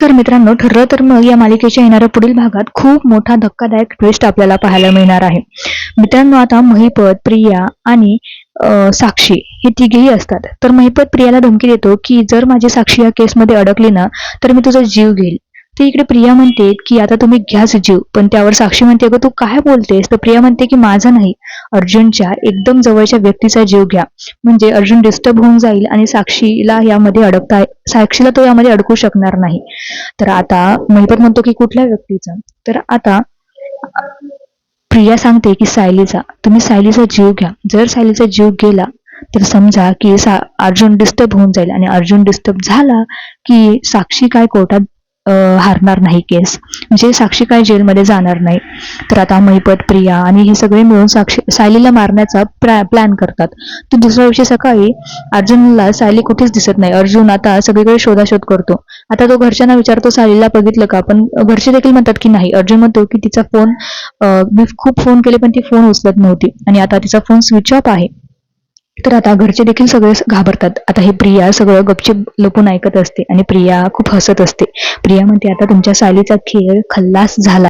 तर मित्रांनो ठरलं तर मग या मालिकेच्या येणाऱ्या पुढील भागात खूप मोठा धक्कादायक ट्विस्ट आपल्याला पाहायला मिळणार आहे. मित्रांनो आता महिपत प्रिया आणि साक्षी हे तिघेही असतात. तर महिपत प्रियाला धमकी देतो की जर माझी साक्षी या केसमध्ये अडकली ना तर मी तुझा जीव घेईल. तर इकडे प्रिया म्हणते की आता तुम्ही घ्याच जीव. पण त्यावर साक्षी म्हणते अगं तू काय बोलतेस? तर प्रिया म्हणते की माझा नाही. अर्जुनच्या एकदम जवळच्या व्यक्तीचा जीव घ्या. म्हणजे अर्जुन डिस्टर्ब होऊन जाईल आणि साक्षीला यामध्ये अडकता साक्षीला तो यामध्ये अडकू शकणार नाही. तर आता महिपत म्हणतो की कुठल्या व्यक्तीचा? तर आता प्रिया सांगते की सायलीचा. तुम्ही सायलीचा जीव घ्या. जर सायलीचा जीव गेला तर समजा की सा अर्जुन डिस्टर्ब होऊन जाईल आणि अर्जुन डिस्टर्ब झाला की साक्षी काय कोर्टात हारणार नाही केस. म्हणजे साक्षी काय जेलमध्ये जाणार नाही. तर आता महिपत प्रिया आणि हे सगळे मिळून साक्षी सायलीला मारण्याचा प्लॅन करतात. तर दुसऱ्या दिवशी सकाळी अर्जुनला सायली कुठेच दिसत नाही. अर्जुन आता सगळीकडे शोधाशोध करतो. आता तो घरच्यांना विचारतो सायलीला बघितलं का? पण घरचे देखील म्हणतात की नाही. अर्जुन म्हणतो की तिचा फोन मी खूप फोन केले पण ती फोन उचलत नव्हती. आणि आता तिचा फोन स्विच ऑफ आहे. तर आता घरचे देखील सगळे घाबरतात. आता हे प्रिया सगळं गपचिप लपून ऐकत असते आणि प्रिया खूप हसत असते. प्रिया म्हणते आता तुमच्या सालीचा खेळ खल्लास झाला.